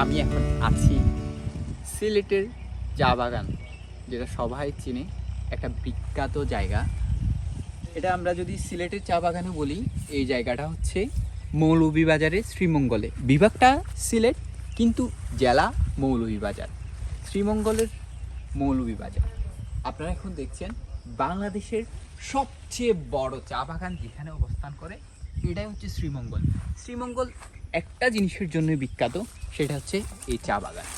আমি এখন আছি সিলেটের চা বাগান, যেটা সবাই চিনে, একটা বিখ্যাত জায়গা। এটা আমরা যদি সিলেটের চা বাগানে বলি, এই জায়গাটা হচ্ছে মৌলভীবাজারের শ্রীমঙ্গলে। বিভাগটা সিলেট, কিন্তু জেলা মৌলভীবাজার শ্রীমঙ্গলের মৌলভীবাজার আপনারা এখন দেখছেন বাংলাদেশের সবচেয়ে বড় চা বাগান যেখানে অবস্থান করে এটাই হচ্ছে শ্রীমঙ্গল। শ্রীমঙ্গল একটা জিনিসের জন্য বিখ্যাত, সেটা হচ্ছে এই চা বাগান।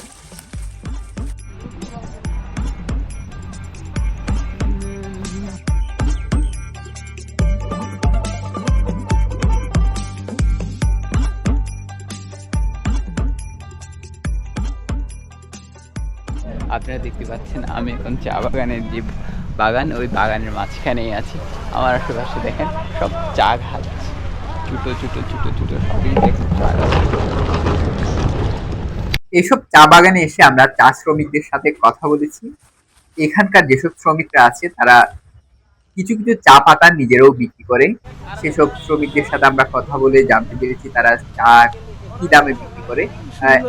আপনারা দেখতে পাচ্ছেন, আমি এখন চা বাগানের যে বাগান, ওই বাগানের মাঝখানেই আছি। আমার আশেপাশে দেখেন সব চা গাছ। এসব চা বাগানে এসে আমরা চা শ্রমিকদের সাথে কথা বলেছি। এখানকার যেসব শ্রমিকরা আছে, তারা কিছু কিছু চা পাতা নিজেরাও বিক্রি করে। সেসব শ্রমিকদের সাথে আমরা কথা বলে জানতে পেরেছি তারা চা কি দামে বিক্রি করে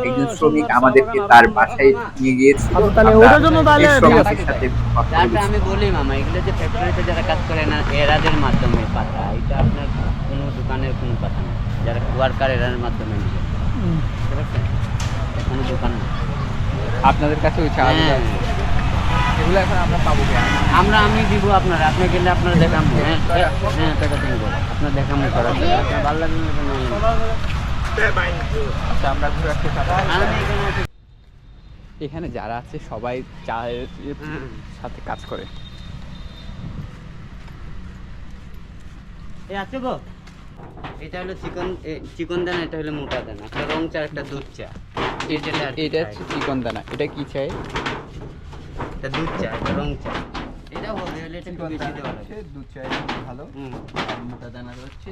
একজন শ্রমিক আমাদেরকে তার বাসায় নিয়ে গিয়েছিল। তাহলে আমরা ওটার জন্য তাহলে শ্রমিকের সাথে তারপরে আমি বলি মামা এগুলো যে ফ্যাক্টরিতে যারা কাজ করে না এরাদের মাধ্যমে পাতা এটা আপনার কোনো দোকানের কোনো পাতা না। যারা ওয়ার্কার এরার মাধ্যমে পারছেন কোনো দোকান না। আপনাদের কাছে ওই চা হ্যাঁ। এগুলো এখন আমরা পাবো আমরা আমি দিব আপনার আপনি গেলে আপনার দেখাম। হ্যাঁ হ্যাঁ, হ্যাঁ টাকা তুমি বলো। আপনার দেখাম। করা আপনার ভালো লাগবে আচ্ছা এখানে যারা আছে সবাই চায়ের সাথে কাজ করে। আছে গো এটা হলো চিকন চিকন দানা এটা হলো মোটা দানা। একটা রং চা একটা দুধ চা। এটা হচ্ছে চিকন দানা। এটা কি চাই? এটা দুধ চা এটা রং চা। এটা হবে হলে এটা একটু বেশি দেওয়া হচ্ছে দুধ চায়ের জন্য ভালো। আর মোটা দানা হচ্ছে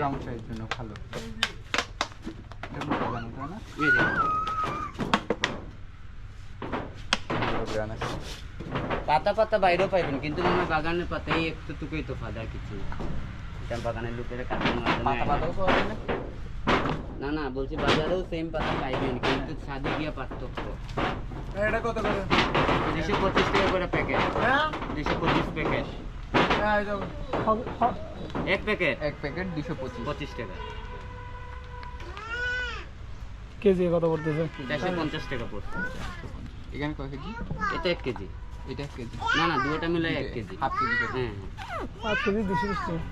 রং চায়ের জন্য ভালো। পাতা পাতা বাইরেও পাইবেন কিন্তু আমার বাগানের পাতাই একটু টুকুই তো ফাদা কিছু না। এটা বাগানের লোকের পাতা পাতাও না? না না বলছি বাজারেও সেম পাতা পাইবেন কিন্তু সাদে গিয়া পার্থক্য। এটা কত করে? দুশো পঁচিশ টাকা করে প্যাকেট। হ্যাঁ? দুশো পঁচিশ প্যাকেট। হ্যাঁ, এক প্যাকেট? এক প্যাকেট দুশো পঁচিশ। পঁচিশ টাকা। কেজি কত করতেছে চারশো পঞ্চাশ টাকা পড়ছে। এখানে কয় কেজি? এটা এক কেজি। এটা এক কেজি? না না দুটো মিলে এক কেজি। হাফ কেজি করে। হ্যাঁ হাফ কেজি দুশো বিশ টাকা।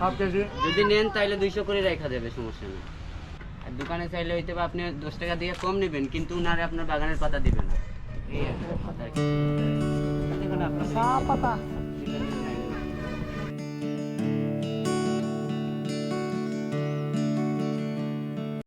Half KG? যদি নেন তাহলে দুইশো করে রাখা যাবে সমস্যা নেই। আর দোকানে চাইলে হয়তো বা আপনি দশ টাকা দিয়ে কম নেবেন কিন্তু উনারে আপনার বাগানের পাতা দিবেন। না এই আর পাতা।